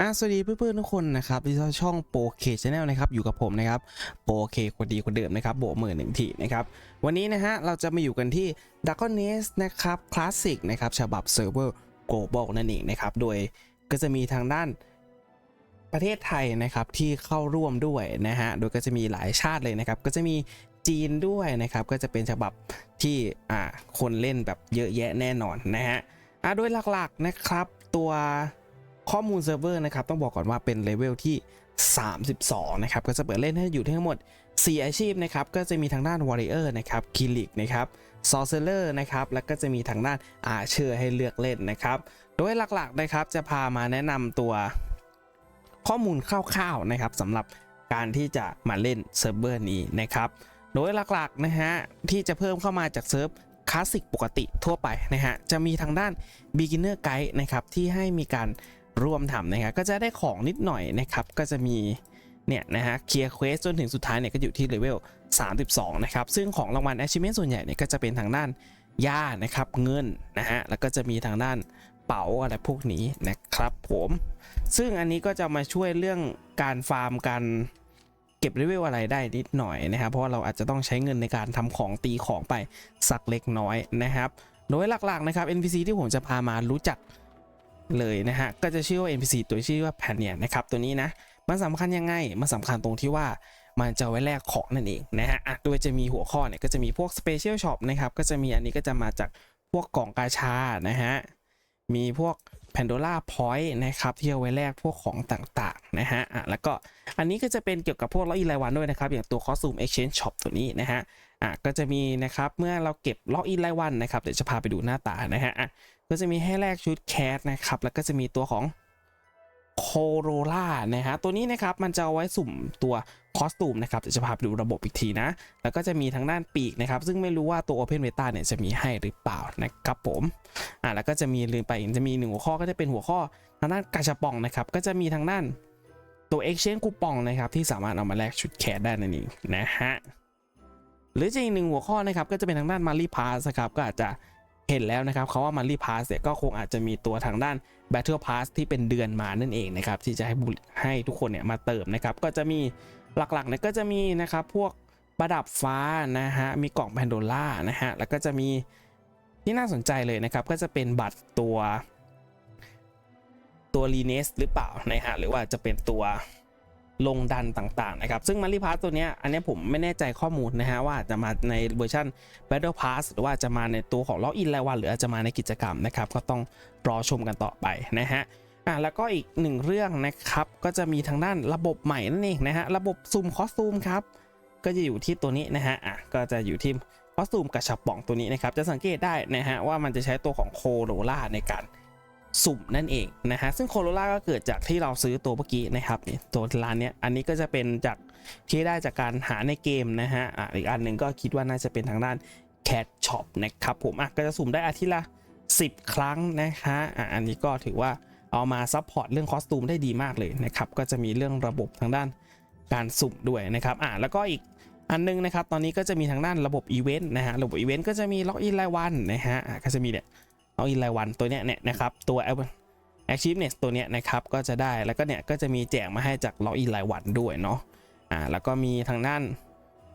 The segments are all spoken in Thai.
อะสวัสดีเพื่อนๆทุกคนนะครับที่ช่องโปเคชแนลนะครับอยู่กับผมนะครับโปเคคนดีคนเดิมนะครับโบมือหนึ่งทีนะครับวันนี้นะฮะเราจะมาอยู่กันที่ d r a g o n n e s นะครับคลาสสิกนะครับฉบับเซิร์ฟเวอร์ global นั่นเองนะครับโดยก็จะมีทางด้านประเทศไทยนะครับที่เข้าร่วมด้วยนะฮะโดยก็จะมีหลายชาติเลยนะครับก็จะมีจีนด้วยนะครับก็จะเป็นฉบับที่อ่าคนเล่นแบบเยอะแยะแน่นอนนะฮะอะโดยหลักๆนะครับตัว ข้อมูลเซิร์ฟเวอร์นะครับต้องบอกก่อนว่าเป็นเลเวลที่ 32 นะครับ ก็จะเปิดเล่นให้อยู่ทั้งหมด 4 อาชีพนะครับ ก็จะมีทางด้าน Warrior นะครับคิลิกนะครับ Sorcerer นะครับ แล้วก็จะมีทางด้านอาเชอร์ให้เลือกเล่นนะครับ โดยหลักๆนะครับจะพามาแนะนำตัวข้อมูลคร่าวๆนะครับสำหรับการที่จะมาเล่นเซิร์ฟเวอร์นี้นะครับ โดยหลักๆนะฮะที่จะเพิ่มเข้ามาจากเซิร์ฟคลาสสิกปกติทั่วไปนะฮะจะมีทางด้าน beginner guide นะครับที่ให้มีการ ร่วมทำนะครับก็จะได้ของนิดหน่อยนะครับก็จะมีเนี่ยนะฮะเคลียร์เควสจนถึงสุดท้ายเนี่ยก็อยู่ที่เลเวล 32 นะครับ ซึ่งของรางวัล achievement ส่วนใหญ่เนี่ยก็จะเป็นทางด้านหญ้านะครับเงินนะฮะแล้วก็จะมีทางด้านเป๋าอะไรพวกนี้นะครับผม ซึ่งอันนี้ก็จะมาช่วยเรื่องการฟาร์มการเก็บเลเวลอะไรได้นิดหน่อยนะครับ เพราะาเราอาจจะต้องใช้เงินในการทำของตีของไปสักเล็กน้อยนะครับ โดยหลักๆนะครับ NPC ที่ผมจะพามารู้จัก เลยนะฮะ ก็จะชื่อว่า NPC ตัวชื่อว่าแพนเนี่ยนะครับ ตัวนี้นะ มันสำคัญยังไง มันสำคัญตรงที่ว่ามันจะไว้แลกของนั่นเองนะฮะอะโดยจะมีหัวข้อเนี่ยก็จะมีพวก Special Shop นะครับ ก็จะมีอันนี้ก็จะมาจากพวกกล่องกาชา นะฮะ มีพวก Pandora Point นะครับที่เอาไว้แลกพวกของต่างๆนะฮะอะแล้วก็อันนี้ก็จะเป็นเกี่ยวกับพวกล็อกอินรายวันด้วยนะครับ อย่างตัว Costume Exchange Shop ตัวนี้นะฮะอะก็จะมีนะครับเมื่อเราเก็บล็อกอินรายวันนะครับเดี๋ยวจะพาไปดูหน้าตานะฮะอะก็จะมีให้แลกชุดแคสนะครับแล้วก็จะมีตัวของ โคโรล่านะฮะตัวนี้นะครับมันจะเอาไว้สุ่มตัวคอสตูมนะครับเดี๋ยวจะพาไปดูระบบอีกทีนะ แล้วก็จะมีทางด้านปีกนะครับ ซึ่งไม่รู้ว่าตัว Open Beta เนี่ยจะมีให้หรือเปล่านะครับผมอ่าแล้วก็จะมีลืมไปอีกจะมีหนึ่งหัวข้อก็จะเป็นหัวข้อทางด้านกาชาปองนะครับ ก็จะมีทางด้านตัว Exchange คูปองนะครับ ที่สามารถเอามาแลกชุดแคสได้นั่นเองนะฮะหรือจะอีกหนึ่งหัวข้อนะครับก็จะเป็นทางด้านมารีพาสครับก็อาจจะ เห็นแล้วนะครับเขาว่ามารีพาสเนี่ยก็คงอาจจะมีตัวทางด้าน Battle Pass ที่เป็นเดือนมานั่นเองนะครับที่จะให้บุให้ทุกคนเนี่ยมาเติมนะครับก็จะมีหลักๆเนี่ยก็จะมีนะครับพวกประดับฟ้านะฮะมีกล่องแพนโดล่านะฮะแล้วก็จะมีที่น่าสนใจเลยนะครับก็จะเป็นบัตรตัวตัวรีเนสหรือเปล่านะฮะหรือว่าจะเป็นตัว ลงดันต่างๆนะครับซึ่งมารีพาสตัวนี้อันนี้ผมไม่แน่ใจข้อมูลนะฮะว่าจะมาในเวอร์ชัน Battle Pass หรือว่าจะมาในตัวของล็อกอินรายวันหรืออาจจะมาในกิจกรรมนะครับก็ต้องรอชมกันต่อไปนะฮะอะแล้วก็อีกหนึ่งเรื่องนะครับก็จะมีทางด้านระบบใหม่นั่นเองนะฮะระบบซุ่มคอสตูมครับก็จะอยู่ที่ตัวนี้นะฮะอะก็จะอยู่ที่คอสตูมกระชับป่องตัวนี้นะครับจะสังเกตได้นะฮะว่ามันจะใช้ตัวของโคโรล่าในการ สุ่มนั่นเองนะฮะซึ่งโคโรล่าก็เกิดจากที่เราซื้อตัวเมื่อกี้นะครับนี่ตัวร้านเนี้ยอันนี้ก็จะเป็นจากที่ได้จากการหาในเกมนะฮะอะอีกอันหนึ่งก็คิดว่าน่าจะเป็นทางด้าน Cat Shop นะครับผมอะก็จะสุ่มได้อาทิตย์ละ 10 ครั้งนะคะอะอันนี้ก็ถือว่าเอามาซัพพอร์ตเรื่องคอสตูมได้ดีมากเลยนะครับก็จะมีเรื่องระบบทางด้านการสุ่มด้วยนะครับอะแล้วก็อีกอันนึงนะครับตอนนี้ก็จะมีทางด้านระบบอีเวนต์นะฮะระบบอีเวนต์ก็จะมีล็อกอินรายวันนะฮะก็จะมีเนี่ย ลอกอินรายวันตัวเนี้ยเนี่ยนะครับตัว Achievement ตัวเนี้ยนะครับก็จะได้แล้วก็เนี่ยก็จะมีแจกมาให้จากล็อกอินรายวันด้วยเนาะอ่าแล้วก็มีทางด้าน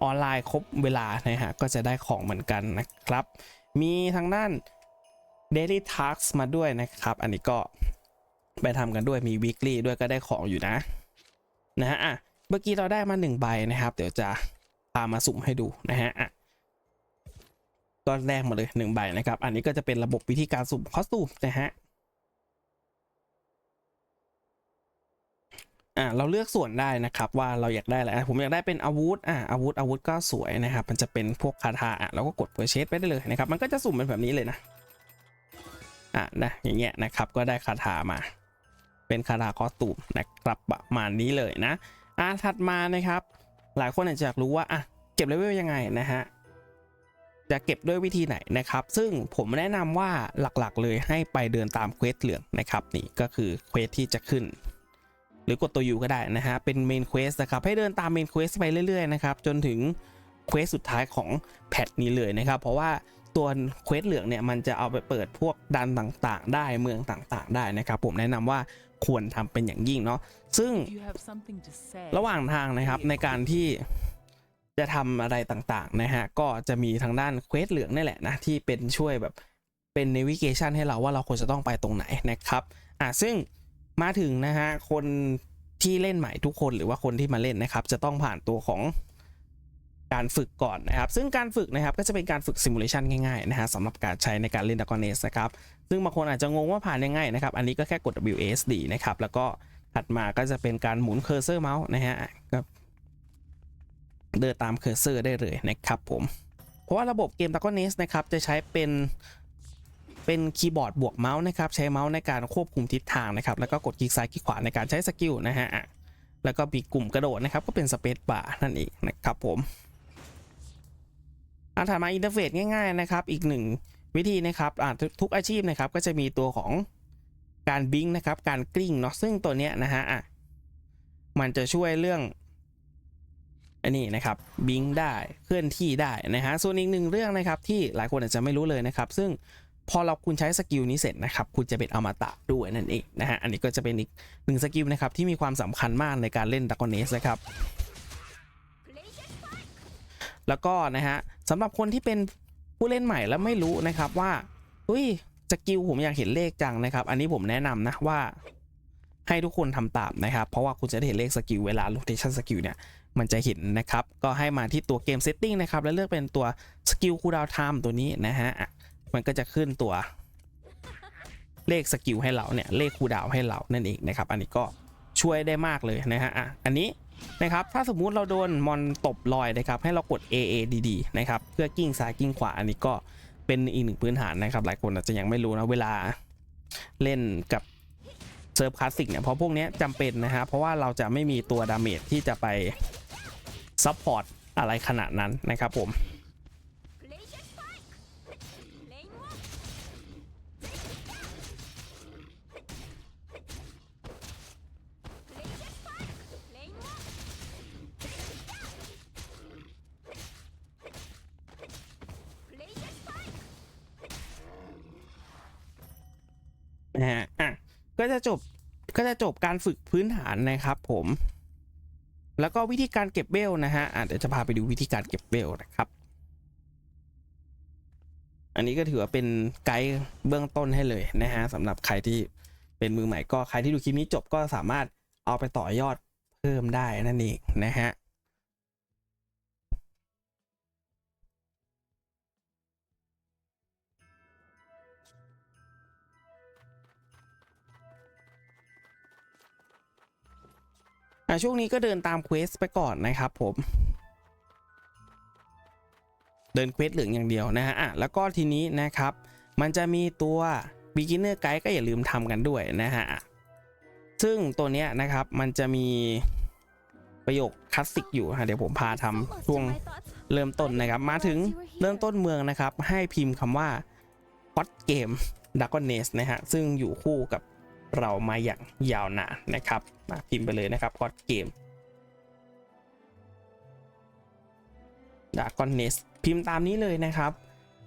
ออนไลน์ครบเวลานะฮะก็จะได้ของเหมือนกันนะครับ มีทางด้าน Daily Task มาด้วยนะครับ อันนี้ก็ไปทำกันด้วยมี Weekly ด้วยก็ได้ของอยู่นะนะฮะอะเมื่อกี้เราได้มา1ใบนะครับ เดี๋ยวจะพามาสุ่มให้ดูนะฮะอะ ก็แรกมาเลย1ใบนะครับ อันนี้ก็จะเป็นระบบวิธีการสุ่มคอสตูมนะฮะอ่าเราเลือกส่วนได้นะครับว่าเราอยากได้อะไรผมอยากได้เป็นอาวุธอ่าอาวุธอาวุธก็สวยนะครับ มันจะเป็นพวกคาถาอะเราก็กดเปอร์เชสไปได้เลยนะครับ มันก็จะสุ่มเป็นแบบนี้เลยนะอะนะอย่างเงี้ยนะครับก็ได้คาถามา เป็นคาถาคอสตูมนะครับประมาณนี้เลยนะอะถัดมานะครับ หลายคนอาจจะอยากรู้ว่าอะเก็บเลเวลยังไงนะฮะ จะเก็บด้วยวิธีไหนนะครับ ซึ่งผมแนะนำว่าหลักๆ เลยให้ไปเดินตามเควสเหลืองนะครับนี่ก็คือเควสที่จะขึ้น หรือกดตัวยูก็ได้นะฮะเป็นเมนเควสนะครับให้เดินตามเมนเควสไปเรื่อยๆนะครับจนถึงเควสสุดท้ายของแพทนี้เลยนะครับ เพราะว่าตัวเควสเหลืองเนี่ยมันจะเอาไปเปิดพวกดันต่างๆ ได้เมืองต่างๆ ได้นะครับ ผมแนะนำว่าควรทำเป็นอย่างยิ่งเนาะซึ่ง You have something to say. ระหว่างทางนะครับในการที่ จะทำอะไรต่างๆนะฮะก็จะมีทางด้านเควสเหลืองนี่แหละนะที่เป็นช่วยแบบเป็น navigation ให้เราว่าเราควรจะต้องไปตรงไหนนะครับอะซึ่งมาถึงนะฮะคนที่เล่นใหม่ทุกคนหรือว่าคนที่มาเล่นนะครับ จะต้องผ่านตัวของการฝึกก่อนนะครับ ซึ่งการฝึกนะครับก็จะเป็นการฝึก simulation ง่ายๆนะฮะสำหรับการใช้ในการเล่น Dragon Age นะครับ ซึ่งบางคนอาจจะงงว่าผ่านยังไงนะครับ อันนี้ก็แค่กด WASD นะครับ แล้วก็ถัดมาก็จะเป็นการหมุนเคอร์เซอร์เมาส์นะฮะก็ เดินตามเคอร์เซอร์ได้เลยนะครับผม เพราะว่าระบบเกม Dragon Age นะครับจะใช้เป็นเป็นคีย์บอร์ดบวกเมาส์นะครับใช้เมาส์ในการควบคุมทิศทางนะครับแล้วก็กดคลิกซ้ายคลิกขวาในการใช้สกิลนะฮะแล้วก็มีกลุ่มกระโดดนะครับก็เป็นสเปซบาร์นั่นเองนะครับผมอันถัดมาอินเทอร์เฟซง่ายๆนะครับอีกหนึ่งวิธีนะครับทุกทุกอาชีพนะครับก็จะมีตัวของการบิงนะครับการกลิ้งเนาะซึ่งตัวเนี้ยนะฮะมันจะช่วยเรื่อง อันนี้นะครับบิงได้เคลื่อนที่ได้นะฮะส่วนอีกหนึ่งเรื่องนะครับที่หลายคนอาจจะไม่รู้เลยนะครับ ซึ่งพอเราคุณใช้สกิลนี้เสร็จนะครับ คุณจะเป็นอมตะด้วยนั่นเองนะฮะอันนี้ก็จะเป็นอีกหนึ่งสกิลนะครับที่มีความสำคัญมากในการเล่นดักกอนเนสนะครับแล้วก็นะฮะสำหรับคนที่เป็นผู้เล่นใหม่แล้วไม่รู้นะครับว่าเฮ้ยสกิลผมอยากเห็นเลขจังนะครับ อันนี้ผมแนะนำนะว่าให้ทุกคนทำตามนะครับ เพราะว่าคุณจะได้เห็นเลขสกิลเวลา rotation skill เนี่ย มันจะเห็นนะครับ ก็ให้มาที่ตัวเกม setting นะครับ แล้วเลือกเป็นตัว skill cooldown time ตัวนี้นะฮะ มันก็จะขึ้นตัวเลขสกิลให้เราเนี่ย เลขคูลดาวน์ให้เรานั่นเองนะครับ อันนี้ก็ช่วยได้มากเลยนะฮะ อะ อันนี้นะครับ ถ้าสมมุติเราโดนมอนตบลอยนะครับ ให้เรากด AA ดีๆนะครับ เพื่อกิ้งซ้ายกิ้งขวา อันนี้ก็เป็นอีกหนึ่งพื้นฐานนะครับ หลายคนอาจจะยังไม่รู้นะ เวลาเล่นกับเซิร์ฟคลาสสิกเนี่ย เพราะพวกนี้จำเป็นนะฮะ เพราะว่าเราจะไม่มีตัวดาเมจที่จะไป ซัพพอร์ตอะไรขนาดนั้นนะครับผมนะฮะอะก็จะจบก็จะจบการฝึกพื้นฐานนะครับผม แล้วก็วิธีการเก็บเบลนะฮะอะเดี๋ยวจะพาไปดูวิธีการเก็บเบลนะครับ อันนี้ก็ถือว่าเป็นไกด์เบื้องต้นให้เลยนะฮะสำหรับใครที่เป็นมือใหม่ก็ใครที่ดูคลิปนี้จบก็สามารถเอาไปต่อยอดเพิ่มได้นั่นเองนะฮะ อะช่วงนี้ก็เดินตามเควสไปก่อนนะครับผม เดินเควสเหลืองอย่างเดียวนะฮะอะแล้วก็ทีนี้นะครับ มันจะมีตัว beginner guide ก็อย่าลืมทำกันด้วยนะฮะซึ่งตัวเนี้ยนะครับมันจะมีประโยคคลาสสิกอยู่ฮะเดี๋ยวผมพาทำช่วงเริ่มต้นนะครับ มาถึงเริ่มต้นเมืองนะครับ ให้พิมพ์คำว่า hot game dragon nest นะฮะซึ่งอยู่คู่กับ เรามาอย่างยาวนานนะครับมาพิมพ์ไปเลยนะครับ hot game dragon nest พิมพ์ตามนี้เลยนะครับ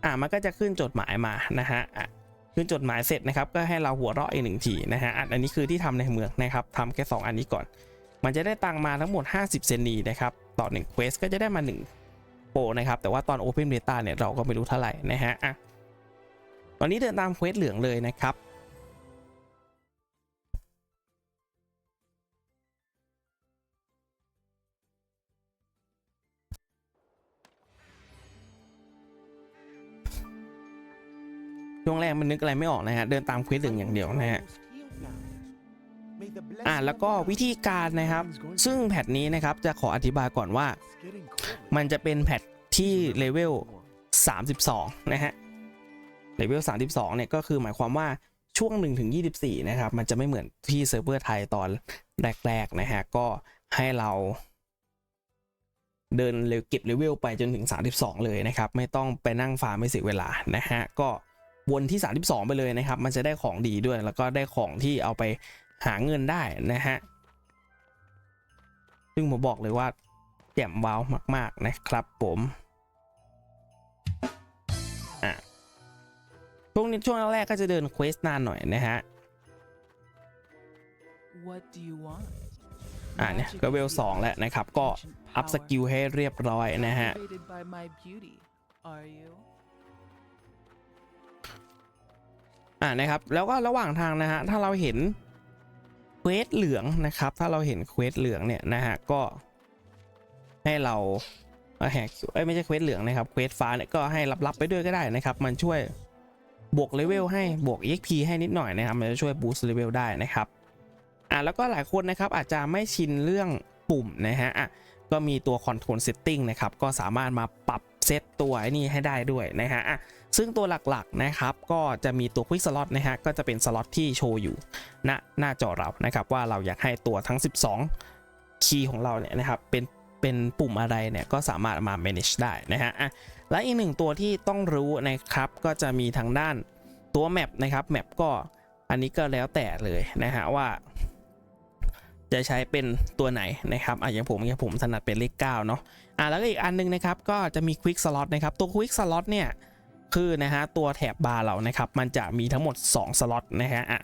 อ่ามันก็จะขึ้นจดหมายมานะฮะอะขึ้นจดหมายเสร็จนะครับก็ให้เราหัวเราะอีกหนึ่งทีนะฮะอันนี้คือที่ทำในเมืองนะครับทำแค่ 2 อันนี้ก่อน มันจะได้ตังมาทั้งหมด 50 เซนีนะครับต่อ1 quest ก็จะได้มา 1 โปนะครับแต่ว่าตอน Open Beta เนี่ยเราก็ไม่รู้เท่าไหร่นะฮะอะตอนนี้เดินตามเควสเหลืองเลยนะครับ วงแรกมันนึกอะไรไม่ออกนะฮะเดินตามเควสเหลืองอย่างเดียวนะฮะอ่าแล้วก็วิธีการนะครับ ซึ่งแพทนี้นะครับจะขออธิบายก่อนว่า มันจะเป็นแพทที่เลเวล32 นะฮะเลเวล32เนี่ยก็คือหมายความว่าช่วง1ถึง24 นะครับ มันจะไม่เหมือนที่เซิร์ฟเวอร์ไทยตอนแรกๆนะฮะก็ให้เรา เดินเร็วเก็บเลเวลไปจนถึง 32 เลยนะครับ ไม่ต้องไปนั่งฟาร์มไม่เสียเวลานะฮะก็ วนที่ 32 ไปเลยนะครับ มันจะได้ของดีด้วย แล้วก็ได้ของที่เอาไปหาเงินได้นะฮะ ซึ่งผมบอกเลยว่าแจ่มว้าวมาก ๆ นะครับผมอะช่วงนี้ช่วงแรกๆก็จะเดินเควสนานหน่อยนะฮะ What do you want? อ่าเนี่ยก็เวลสองแล้วนะครับ ก็อัพสกิลให้เรียบร้อยนะฮะ อ่านะครับแล้วก็ระหว่างทางนะฮะถ้าเราเห็นเควสเหลืองนะครับ ถ้าเราเห็นเควสเหลืองเนี่ยนะฮะก็ให้เราเอาแหกเอ้ยไม่ใช่เควสเหลืองนะครับเควสฟ้าเนี่ยก็ให้รับๆไปด้วยก็ได้นะครับ มันช่วยบวกเลเวลให้บวก EXP ให้นิดหน่อยนะครับ มันจะช่วยบูสต์เลเวลได้นะครับอ่าแล้วก็หลายคนนะครับอาจจะไม่ชินเรื่องปุ่มนะฮะอะก็มีตัว Control Setting นะครับ ก็สามารถมาปรับเซตตัวนี่ให้ได้ด้วยนะฮะอะ ซึ่งตัวหลักๆนะครับก็จะมีตัว Quick Slot นะฮะก็จะเป็นสล็อตที่โชว์อยู่ณหน้าจอเรานะครับว่าเราอยากให้ตัวทั้ง 12 คีย์ของเราเนี่ยนะครับเป็นเป็นปุ่มอะไรเนี่ยก็สามารถมา manage ได้นะฮะอะและอีกหนึ่งตัวที่ต้องรู้นะครับก็จะมีทางด้านตัวแมปนะครับแมปก็อันนี้ก็แล้วแต่เลยนะฮะว่า จะใช้เป็นตัวไหนนะครับอะอย่างผมเนี่ยผมถนัดเป็นเลข9เนาะอะแล้วก็อีกอันหนึงนะครับก็จะมี Quick Slot นะครับตัว Quick Slot เนี่ย คือนะฮะตัวแถบบาร์เรานะครับมันจะมีทั้งหมด 2 สล็อตนะฮะอะ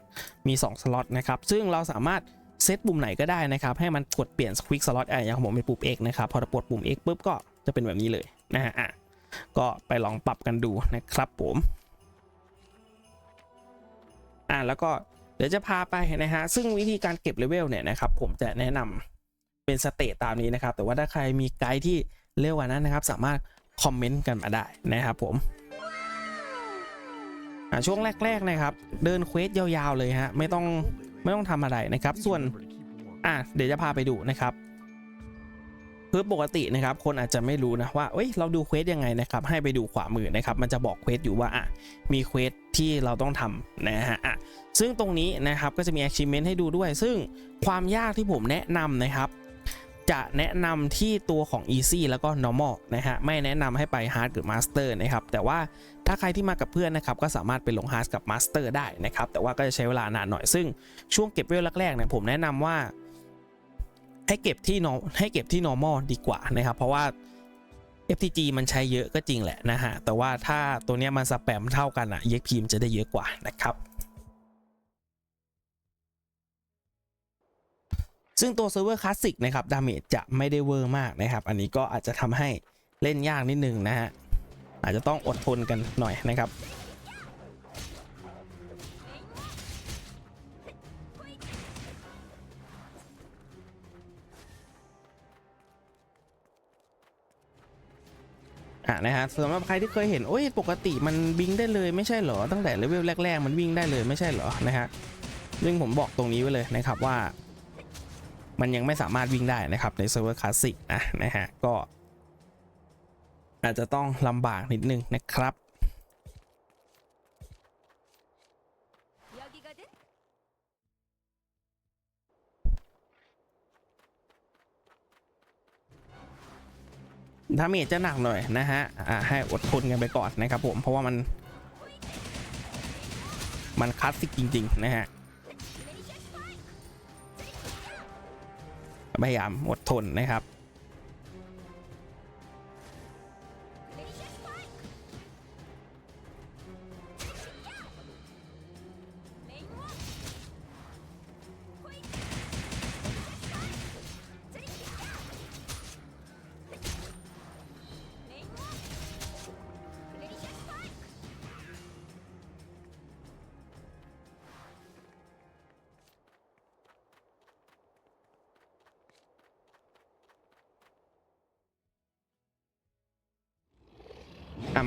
มี 2 สล็อตนะครับซึ่งเราสามารถเซตปุ่มไหนก็ได้นะครับให้มันกดเปลี่ยน Quick Slot อะอย่างผมเป็นปุ่ม X นะครับพอเรากดปุ่ม X ปุ๊บก็จะเป็นแบบนี้เลยนะฮะอะก็ไปลองปรับกันดูนะครับผมอะแล้วก็เดี๋ยวจะพาไปนะฮะซึ่งวิธีการเก็บเลเวลเนี่ยนะครับผมจะแนะนำเป็นสเตตตามนี้นะครับแต่ว่าถ้าใครมีไกด์ที่เร็วกว่านั้นนะครับ สามารถคอมเมนต์กันมาได้นะครับผม ช่วงแรกๆนะครับ เดินเควสยาวๆเลยฮะไม่ต้องไม่ต้องทำอะไรนะครับ ส่วนอะเดี๋ยวจะพาไปดูนะครับคือปกตินะครับ คนอาจจะไม่รู้นะว่าเอ้ยเราดูเควสยังไงนะครับ ให้ไปดูขวามือนะครับ มันจะบอกเควสอยู่ว่าอะมีเควสที่เราต้องทำนะฮะอะซึ่งตรงนี้นะครับก็จะมี achievement ให้ดูด้วย ซึ่งความยากที่ผมแนะนำนะครับ จะแนะนำที่ตัวของ easy แล้วก็ normal นะฮะ ไม่แนะนำให้ไป hard หรือ master นะครับ แต่ว่าถ้าใครที่มากับเพื่อนนะครับ ก็สามารถไปลง hard กับ master ได้นะครับ แต่ว่าก็จะใช้เวลานานหน่อย ซึ่งช่วงเก็บเวลแรกๆเนี่ยผมแนะนำว่า ให้เก็บที่ no- ให้เก็บที่ normal ดีกว่านะครับ เพราะว่า FTG มันใช้เยอะก็จริงแหละนะฮะ แต่ว่าถ้าตัวเนี้ยมันสแปมเท่ากันอะ EXP มันจะได้เยอะกว่านะครับ ซึ่งตัวเซิร์ฟเวอร์คลาสสิกนะครับดาเมจจะไม่ได้เวอร์มากนะครับ อันนี้ก็อาจจะทำให้เล่นยากนิดนึงนะฮะ อาจจะต้องอดทนกันหน่อยนะครับอะนะฮะสำหรับใครที่เคยเห็นโอ้ยปกติมันบิงได้เลยไม่ใช่เหรอตั้งแต่เลเวลแรก ๆ มันวิ่งได้เลยไม่ใช่เหรอนะฮะซึ่งผมบอกตรงนี้ไว้เลยนะครับว่า มันยังไม่สามารถวิ่งได้นะครับในเซิร์ฟเวอร์คลาสสิกนะนะฮะก็ อาจจะต้องลำบากนิดนึงนะครับดาเมจจะหนักหน่อยนะฮะ อ่าให้อดทนกันไปก่อนนะครับผม เพราะว่ามัน มันคลาสสิกจริง ๆ นะฮะ พยายามอดทนนะครับ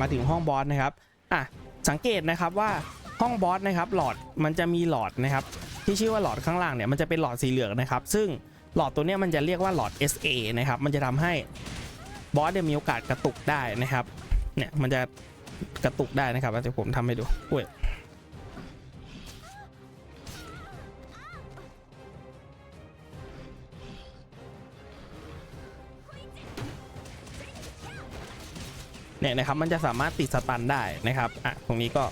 มาถึงห้องบอสนะครับอะสังเกตนะครับว่าห้องบอสนะครับหลอดมันจะมีหลอดนะครับที่ชื่อว่าหลอดข้างล่างเนี่ยมันจะเป็นหลอดสีเหลืองนะครับ ซึ่งหลอดตัวเนี้ยมันจะเรียกว่าหลอด SA นะครับมันจะทำให้บอสเนี่ยมีโอกาสกระตุกได้นะครับเนี่ยมันจะกระตุกได้นะครับเดี๋ยวผมทำให้ดูอุ้ย เนี่ยนะครับมันจะสามารถติดสตันได้นะครับอะตรงนี้ก็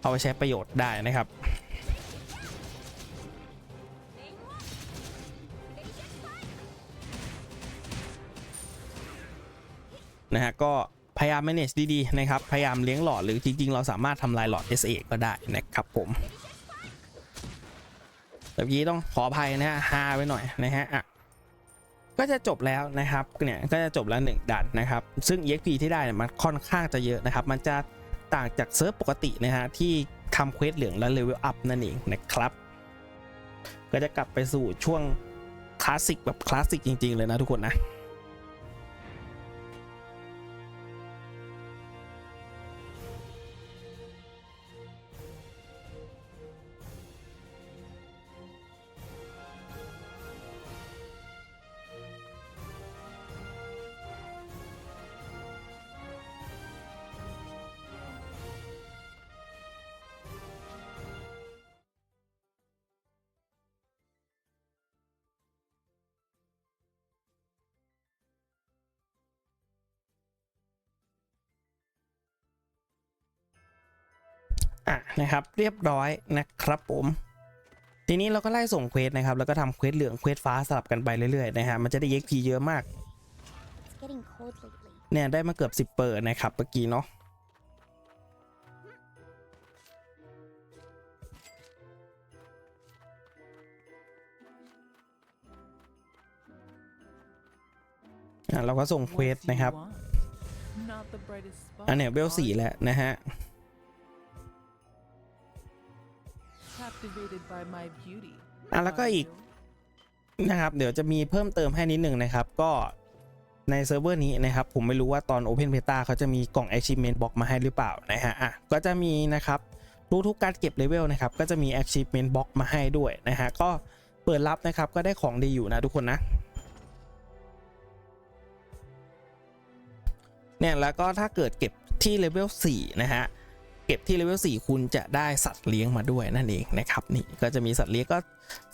เอาไปใช้ประโยชน์ได้นะครับนะฮะก็พยายาม manage ดีๆนะครับ พยายามเลี้ยงหลอดหรือจริง ๆ เราสามารถทำลายหลอด SA ก็ได้นะครับผมแบบนี้ต้องขออภัยนะฮะฮาไปหน่อยนะฮะอะ ก็จะจบแล้วนะครับเนี่ยก็จะจบแล้วหนึ่งด่านนะครับซึ่ง EXP ที่ได้เนี่ยมันค่อนข้างจะเยอะนะครับ มันจะต่างจากเซิร์ฟปกตินะฮะที่ทำเควสเหลืองและเลเวลอัพนั่นเองนะครับ ก็จะกลับไปสู่ช่วงคลาสสิกแบบคลาสสิกจริง ๆ เลยนะทุกคนนะ อะนะครับเรียบร้อยนะครับผม ทีนี้เราก็ไล่ส่งเควสนะครับแล้วก็ทำเควสเหลืองเควสฟ้าสลับกันไปเรื่อยๆนะฮะมันจะได้ EXP เยอะมากเนี่ยได้มาเกือบ 10 เปิดนะครับเมื่อกี้เนาะเราก็ส่งเควสนะครับ อันเนี้ยเวลสี่ you? แล้วนะฮะ อะแล้วก็อีกนะครับเดี๋ยวจะมีเพิ่มเติมให้นิดหนึ่งนะครับ ก็ในเซิร์ฟเวอร์นี้นะครับ ผมไม่รู้ว่าตอน Open Beta เขาจะมีกล่อง Achievement Box มาให้หรือเปล่านะฮะอะก็จะมีนะครับทุกๆการเก็บเลเวลนะครับ ก็จะมี Achievement Box มาให้ด้วยนะฮะก็เปิดรับนะครับก็ได้ของดีอยู่นะทุกคนนะเนี่ยแล้วก็ถ้าเกิดเก็บที่เลเวล4นะฮะ เก็บที่เลเวล4คุณจะได้สัตว์เลี้ยงมาด้วยนั่นเองนะครับนี่ก็จะมีสัตว์เลี้ยงก็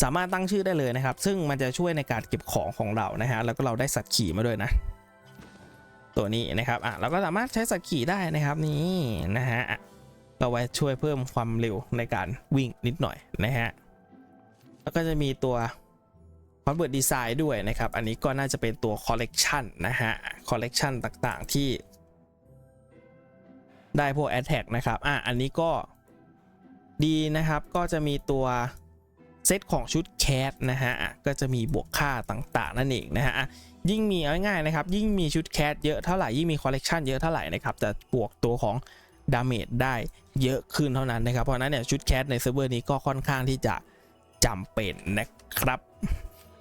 สามารถตั้งชื่อได้เลยนะครับ ซึ่งมันจะช่วยในการเก็บของของเรานะฮะแล้วก็เราได้สัตว์ขี่มาด้วยนะ ตัวนี้นะครับอะเราก็สามารถใช้สัตว์ขี่ได้นะครับนี่นะฮะเราไว้ช่วยเพิ่มความเร็วในการวิ่งนิดหน่อยนะฮะแล้วก็จะมีตัว Convert Design ด้วยนะครับ อันนี้ก็น่าจะเป็นตัว Collection นะฮะ Collection ต่างๆ ที่ ได้พวก Attack นะครับอะอันนี้ก็ดีนะครับก็จะมีตัวเซตของชุดแคสนะฮะก็จะมีบวกค่าต่างๆ นั่นเองนะฮะยิ่งมีเอาง่ายๆนะครับ ยิ่งมีชุดแคสเยอะเท่าไหร่ยิ่งมีคอลเลกชันเยอะเท่าไหร่นะครับจะบวกตัวของดาเมจได้เยอะขึ้นเท่านั้นนะครับ เพราะนั้นเนี่ยชุดแคสในเซิร์ฟเวอร์นี้ก็ค่อนข้างที่จะจำเป็นนะครับ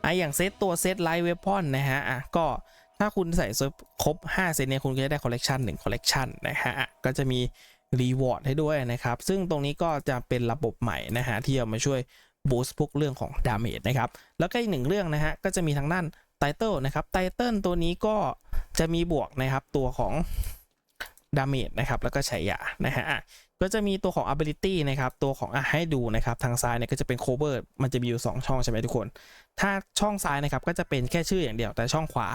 ไออย่างเซตตัวเซตไลท์เวพอนนะฮะอะก็ ถ้าคุณใส่เซิร์ฟครบ 5 เซตเนี่ยคุณก็จะได้คอลเลกชัน1คอลเลกชันนะฮะก็จะมีรีวอร์ดให้ด้วยนะครับ ซึ่งตรงนี้ก็จะเป็นระบบใหม่นะฮะที่เอามาช่วยบูสต์พวกเรื่องของดาเมจนะครับ แล้วก็อีกหนึ่งเรื่องนะฮะก็จะมีทางด้านไตเติลนะครับไตเติลตัวนี้ก็จะมีบวกนะครับตัวของดาเมจนะครับแล้วก็ฉายานะฮะก็จะมีตัวของ ability นะครับ ตัวของอะให้ดูนะครับ ทางซ้ายเนี่ยก็จะเป็น cover มันจะมีอยู่ 2 ช่องใช่ไหมทุกคน ถ้าช่องซ้ายนะครับก็จะเป็นแค่ชื่ออย่างเดียว แต่ช่องขวา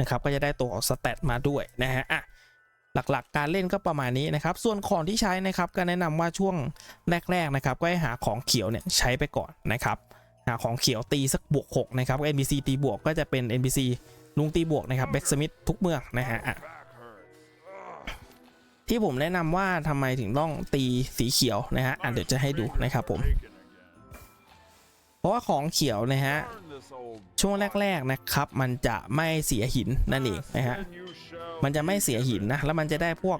นะครับก็จะได้ตัวของสเตตมาด้วยนะฮะอะหลักๆการเล่นก็ประมาณนี้นะครับ ส่วนของที่ใช้นะครับก็แนะนำว่าช่วงแรกๆนะครับก็ให้หาของเขียวเนี่ยใช้ไปก่อนนะครับ หาของเขียวตีสักบวก6นะครับ NPC ตีบวกก็จะเป็น NPC ลุงตีบวกนะครับแบ็กสมิธทุกเมืองนะฮะอะที่ผมแนะนำว่าทำไมถึงต้องตีสีเขียวนะฮะอะเดี๋ยวจะให้ดูนะครับผม เพราะว่าของเขียวนะฮะช่วงแรกๆนะครับ มันจะไม่เสียหินนั่นเองนะฮะมันจะไม่เสียหินนะแล้วมันจะได้พวก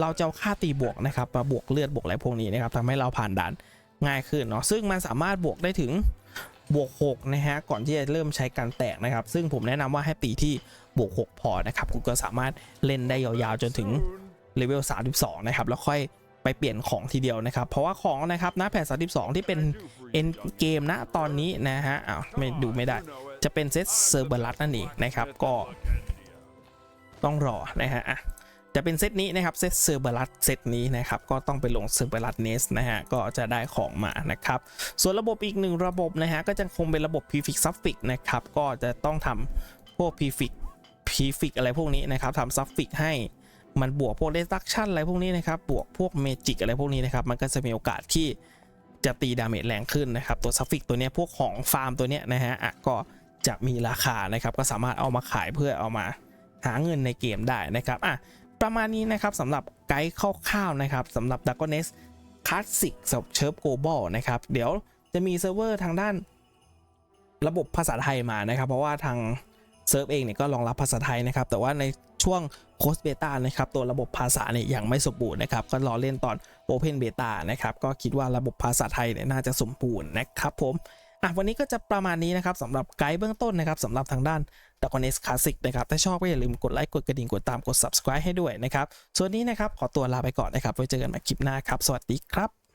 เราจะค่าตีบวกนะครับมาบวกเลือดบวกอะไรพวกนี้นะครับทำให้เราผ่านด่านง่ายขึ้นเนาะซึ่งมันสามารถบวกได้ถึงบวก6นะฮะก่อนที่จะเริ่มใช้การแตกนะครับ ซึ่งผมแนะนำว่าให้ตีที่บวก6พอนะครับคุณก็สามารถเล่นได้ยาวๆจนถึงเลเวล32นะครับแล้วค่อย ไปเปลี่ยนของทีเดียวนะครับ เพราะว่าของนะครับหน้าแผ่น32 ที่เป็นเอ็นเกมนะตอนนี้นะฮะอ้าวไม่ดูไม่ได้ จะเป็นเซตเซอร์เบอร์ลัสนั่นเองนะครับ ก็ต้องรอนะฮะอะจะเป็นเซตนี้นะครับเซตเซอร์เบอร์ลัสเซตนี้นะครับก็ต้องไปลงเซอร์เบอร์ลัสเนสนะฮะก็จะได้ของมานะครับส่วนระบบอีกหนึ่งระบบนะฮะก็จะคงเป็นระบบ prefix suffix นะครับก็จะต้องทำพวก prefix prefix อะไรพวกนี้นะครับทำ suffix ให้ มันบวกพวก deduction อะไรพวกนี้นะครับบวกพวก magic อะไรพวกนี้นะครับมันก็จะมีโอกาสที่จะตีดาเมจแรงขึ้นนะครับตัว suffix ตัวเนี้ยพวกของฟาร์มตัวเนี้ยนะฮะอะก็จะมีราคานะครับก็สามารถเอามาขายเพื่อเอามาหาเงินในเกมได้นะครับอะประมาณนี้นะครับสำหรับไกด์คร่าวๆนะครับสำหรับ d r a g o n e s คลาสสิกสำหรับเชิร์ฟโกลบอลนะครับเดี๋ยวจะมีเซิร์ฟเวอร์ทางด้านระบบภาษาไทยมานะครับ เพราะว่าทาง เซิร์ฟเองเนี่ยก็รองรับภาษาไทยนะครับ แต่ว่าในช่วงโคสเบต้านะครับ ตัวระบบภาษาเนี่ยยังไม่สมบูรณ์นะครับ ก็รอเล่นตอน Open Beta นะครับ ก็คิดว่าระบบภาษาไทยเนี่ยน่าจะสมบูรณ์นะครับผมอะวันนี้ก็จะประมาณนี้นะครับสำหรับไกด์เบื้องต้นนะครับสำหรับทางด้าน d r a g o n e s Classic นะครับ ถ้าชอบก็อย่าลืมกดไลค์กดกระดิ่งกดตามกด subscribe ให้ด้วยนะครับ ส่วนนี้นะครับขอตัวลาไปก่อนนะครับ ไว้เจอกันใหม่คลิปหน้าครับ สวัสดีครับ